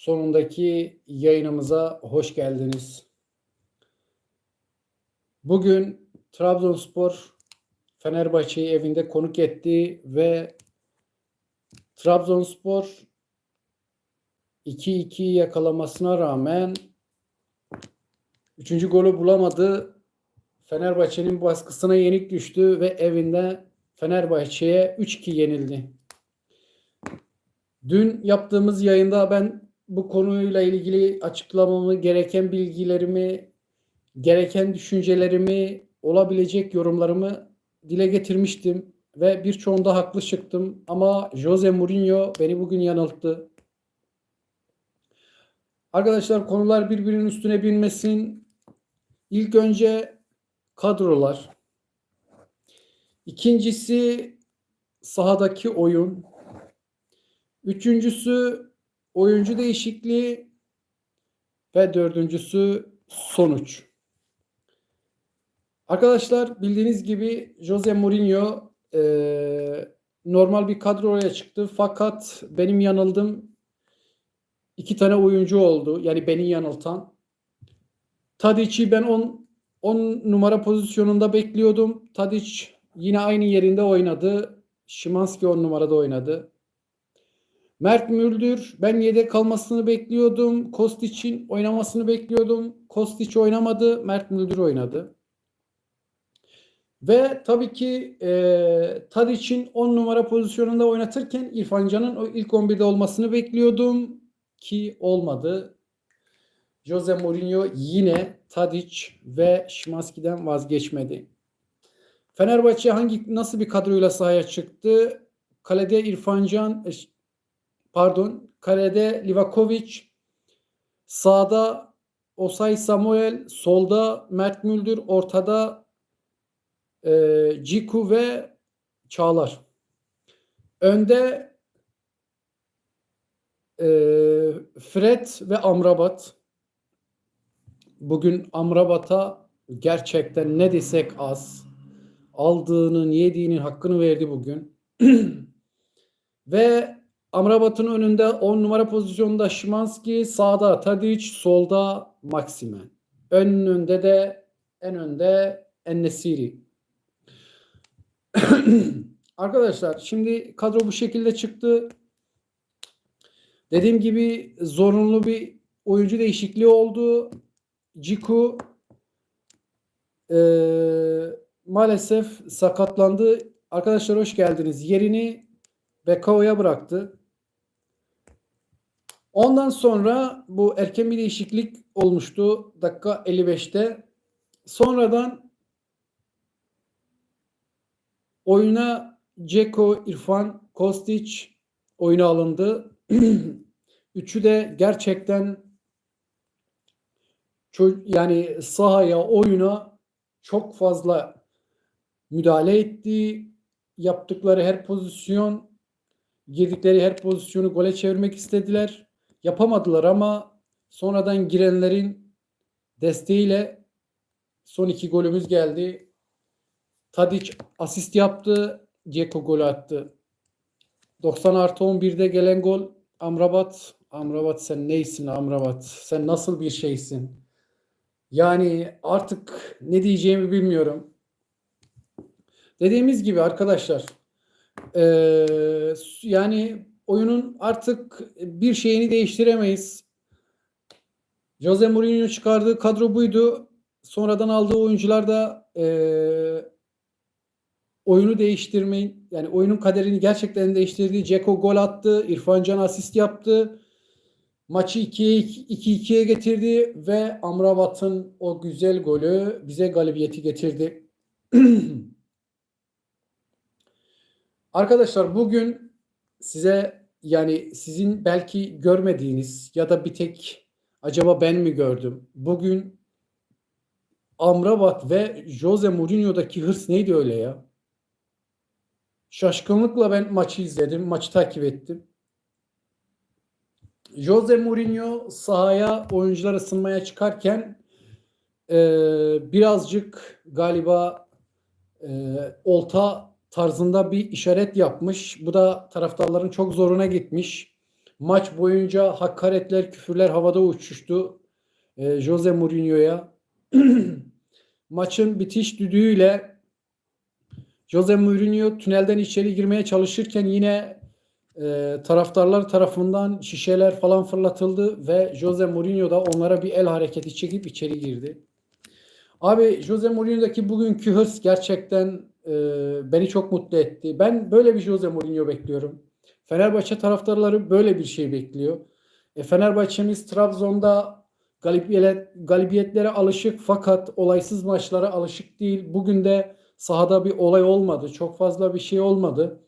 sonundaki yayınımıza hoş geldiniz. Bugün Trabzonspor Fenerbahçe'yi evinde konuk etti ve Trabzonspor 2-2 yakalamasına rağmen 3. golü bulamadı. Fenerbahçe'nin baskısına yenik düştü ve evinde Fenerbahçe'ye 3-2 yenildi. Dün yaptığımız yayında ben bu konuyla ilgili açıklamamı, gereken bilgilerimi, gereken düşüncelerimi, olabilecek yorumlarımı dile getirmiştim ve birçoğunda haklı çıktım ama Jose Mourinho beni bugün yanılttı. Arkadaşlar konular birbirinin üstüne binmesin. İlk önce kadrolar. İkincisi sahadaki oyun. Üçüncüsü oyuncu değişikliği ve dördüncüsü sonuç. Arkadaşlar bildiğiniz gibi Jose Mourinho e, normal bir kadroya çıktı fakat benim yanıldım iki tane oyuncu oldu. Yani beni yanıltan. Tadic'i ben 10 10 numara pozisyonunda bekliyordum. Tadic yine aynı yerinde oynadı. Şimanski 10 numarada oynadı. Mert Müldür ben yedek kalmasını bekliyordum. Kostic'in oynamasını bekliyordum. Kostic oynamadı. Mert Müldür oynadı. Ve tabii ki e, Tadic'in 10 numara pozisyonunda oynatırken İrfan Can'ın o ilk 11'de olmasını bekliyordum ki olmadı. Jose Mourinho yine Tadic ve Şimanski'den vazgeçmedi. Fenerbahçe hangi nasıl bir kadroyla sahaya çıktı? Kalede İrfan Can pardon, kalede Livakovic, sağda Osay Samuel, solda Mert Müldür, ortada e, Ciku ve Çağlar. Önde e, Fred ve Amrabat. Bugün Amrabat'a gerçekten ne desek az. Aldığının, yediğinin hakkını verdi bugün. ve Amrabat'ın önünde 10 numara pozisyonda Şimanski, sağda Tadic, solda Maksimen. Önünde de en önde Ennesiri. Arkadaşlar şimdi kadro bu şekilde çıktı. Dediğim gibi zorunlu bir oyuncu değişikliği oldu. Ciku e, maalesef sakatlandı. Arkadaşlar hoş geldiniz. Yerini Bekao'ya bıraktı. Ondan sonra bu erken bir değişiklik olmuştu dakika 55'te. Sonradan oyuna Ceko, İrfan, Kostic oyuna alındı. Üçü de gerçekten yani sahaya, oyuna çok fazla müdahale etti. Yaptıkları her pozisyon, girdikleri her pozisyonu gole çevirmek istediler. Yapamadılar ama sonradan girenlerin desteğiyle son iki golümüz geldi. Tadic asist yaptı. Ceko gol attı. 90 artı 11'de gelen gol Amrabat. Amrabat sen neysin Amrabat? Sen nasıl bir şeysin? Yani artık ne diyeceğimi bilmiyorum. Dediğimiz gibi arkadaşlar ee, yani oyunun artık bir şeyini değiştiremeyiz. Jose Mourinho çıkardığı kadro buydu. Sonradan aldığı oyuncular da e, oyunu değiştirmeyin. Yani oyunun kaderini gerçekten değiştirdi. Ceko gol attı. İrfan Can asist yaptı. Maçı 2'ye 2-2'ye getirdi ve Amrabat'ın o güzel golü bize galibiyeti getirdi. Arkadaşlar bugün size yani sizin belki görmediğiniz ya da bir tek acaba ben mi gördüm? Bugün Amrabat ve Jose Mourinho'daki hırs neydi öyle ya? Şaşkınlıkla ben maçı izledim, maçı takip ettim. Jose Mourinho sahaya oyuncular ısınmaya çıkarken e, birazcık galiba e, olta tarzında bir işaret yapmış. Bu da taraftarların çok zoruna gitmiş. Maç boyunca hakaretler, küfürler havada uçuştu. E, Jose Mourinho'ya. Maçın bitiş düdüğüyle Jose Mourinho tünelden içeri girmeye çalışırken yine e, taraftarlar tarafından şişeler falan fırlatıldı ve Jose Mourinho da onlara bir el hareketi çekip içeri girdi. Abi Jose Mourinho'daki bugünkü hırs gerçekten e, beni çok mutlu etti. Ben böyle bir Jose Mourinho bekliyorum. Fenerbahçe taraftarları böyle bir şey bekliyor. E, Fenerbahçe'miz Trabzon'da galibiyet, galibiyetlere alışık fakat olaysız maçlara alışık değil. Bugün de sahada bir olay olmadı. Çok fazla bir şey olmadı.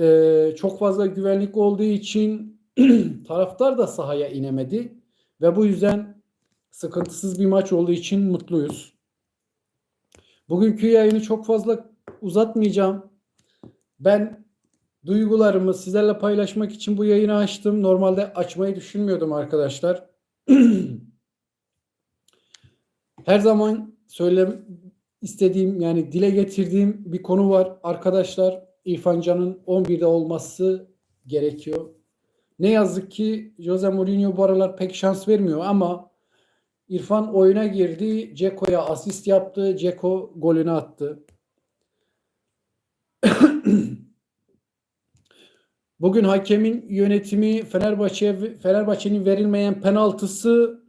E, çok fazla güvenlik olduğu için taraftar da sahaya inemedi. Ve bu yüzden sıkıntısız bir maç olduğu için mutluyuz. Bugünkü yayını çok fazla uzatmayacağım. Ben duygularımı sizlerle paylaşmak için bu yayını açtım. Normalde açmayı düşünmüyordum arkadaşlar. Her zaman söyle istediğim yani dile getirdiğim bir konu var arkadaşlar. İrfan Can'ın 11'de olması gerekiyor. Ne yazık ki Jose Mourinho bu aralar pek şans vermiyor ama İrfan oyuna girdi. Ceko'ya asist yaptı. Ceko golünü attı. Bugün hakemin yönetimi Fenerbahçe Fenerbahçe'nin verilmeyen penaltısı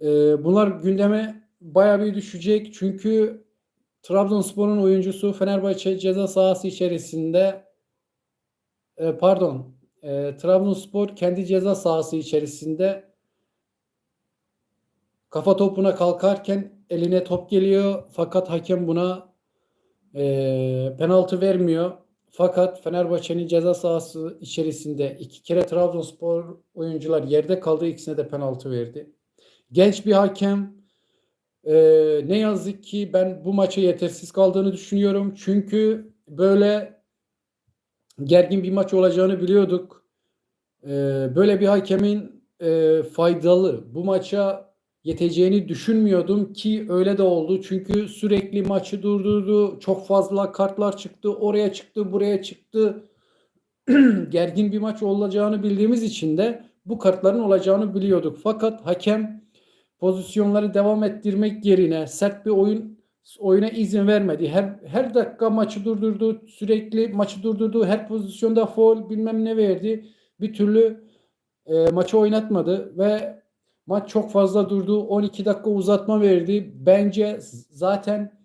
e, bunlar gündeme baya bir düşecek. Çünkü Trabzonspor'un oyuncusu Fenerbahçe ceza sahası içerisinde e, pardon e, Trabzonspor kendi ceza sahası içerisinde kafa topuna kalkarken eline top geliyor fakat hakem buna e, penaltı vermiyor. Fakat Fenerbahçe'nin ceza sahası içerisinde iki kere Trabzonspor oyuncular yerde kaldı. ikisine de penaltı verdi. Genç bir hakem. E, ne yazık ki ben bu maça yetersiz kaldığını düşünüyorum. Çünkü böyle gergin bir maç olacağını biliyorduk. E, böyle bir hakemin e, faydalı bu maça yeteceğini düşünmüyordum ki öyle de oldu. Çünkü sürekli maçı durdurdu. Çok fazla kartlar çıktı. Oraya çıktı, buraya çıktı. Gergin bir maç olacağını bildiğimiz için de bu kartların olacağını biliyorduk. Fakat hakem pozisyonları devam ettirmek yerine sert bir oyun oyuna izin vermedi. Her her dakika maçı durdurdu. Sürekli maçı durdurdu. Her pozisyonda foul bilmem ne verdi. Bir türlü e, maçı oynatmadı ve Maç çok fazla durdu. 12 dakika uzatma verdi. Bence zaten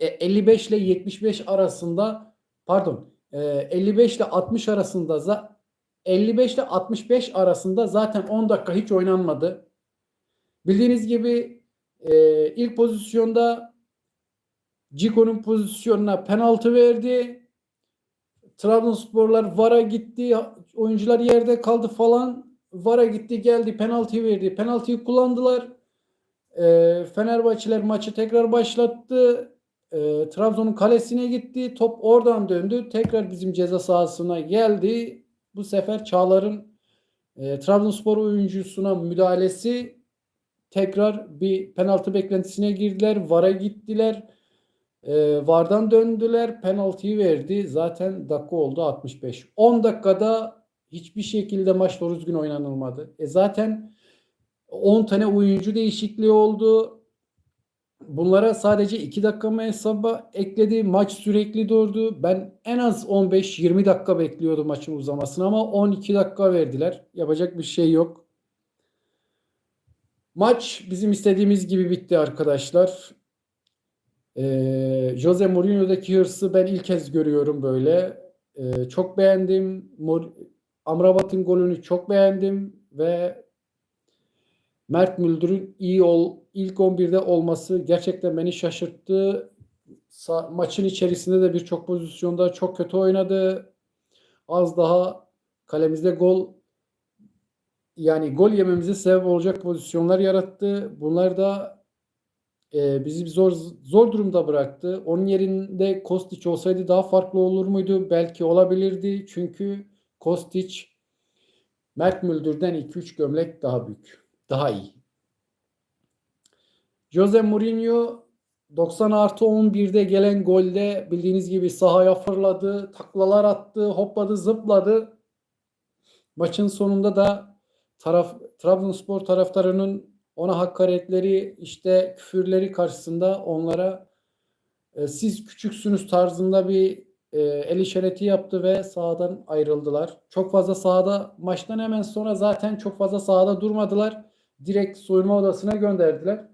55 e, ile 75 arasında pardon 55 e, ile 60 arasında 55 ile 65 arasında zaten 10 dakika hiç oynanmadı. Bildiğiniz gibi e, ilk pozisyonda Ciko'nun pozisyonuna penaltı verdi. Trabzonsporlar VAR'a gitti. Oyuncular yerde kaldı falan. VAR'a gitti geldi penaltı verdi. Penaltıyı kullandılar. E, Fenerbahçeler maçı tekrar başlattı. E, Trabzon'un kalesine gitti. Top oradan döndü. Tekrar bizim ceza sahasına geldi. Bu sefer Çağlar'ın e, Trabzonspor oyuncusuna müdahalesi tekrar bir penaltı beklentisine girdiler. VAR'a gittiler. E, VAR'dan döndüler. Penaltıyı verdi. Zaten dakika oldu 65. 10 dakikada hiçbir şekilde maç doğru düzgün oynanılmadı. E zaten 10 tane oyuncu değişikliği oldu. Bunlara sadece 2 dakika mı hesaba ekledi. Maç sürekli durdu. Ben en az 15-20 dakika bekliyordum maçın uzamasını ama 12 dakika verdiler. Yapacak bir şey yok. Maç bizim istediğimiz gibi bitti arkadaşlar. Ee, Jose Mourinho'daki hırsı ben ilk kez görüyorum böyle. Ee, çok beğendim. Mor Amrabat'ın golünü çok beğendim ve Mert Müldür'ün iyi ol, ilk 11'de olması gerçekten beni şaşırttı. Sa- maçın içerisinde de birçok pozisyonda çok kötü oynadı. Az daha kalemizde gol yani gol yememize sebep olacak pozisyonlar yarattı. Bunlar da e, bizi zor zor durumda bıraktı. Onun yerinde Kostić olsaydı daha farklı olur muydu? Belki olabilirdi. Çünkü Kostić Mert Müldür'den 2-3 gömlek daha büyük. Daha iyi. Jose Mourinho 90 artı 11'de gelen golde bildiğiniz gibi sahaya fırladı, taklalar attı, hopladı, zıpladı. Maçın sonunda da taraf Trabzonspor taraftarının ona hakaretleri, işte küfürleri karşısında onlara e, siz küçüksünüz tarzında bir e, el işareti yaptı ve sahadan ayrıldılar. Çok fazla sahada maçtan hemen sonra zaten çok fazla sahada durmadılar. Direkt soyunma odasına gönderdiler.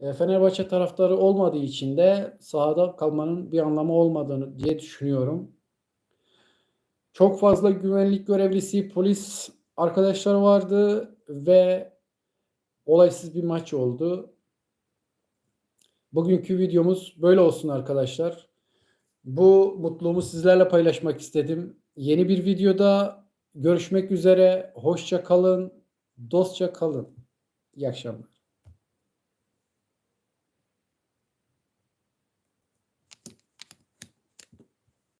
E, Fenerbahçe taraftarı olmadığı için de sahada kalmanın bir anlamı olmadığını diye düşünüyorum. Çok fazla güvenlik görevlisi, polis arkadaşları vardı ve olaysız bir maç oldu. Bugünkü videomuz böyle olsun arkadaşlar. Bu mutluluğumu sizlerle paylaşmak istedim. Yeni bir videoda görüşmek üzere. Hoşça kalın, dostça kalın. İyi akşamlar.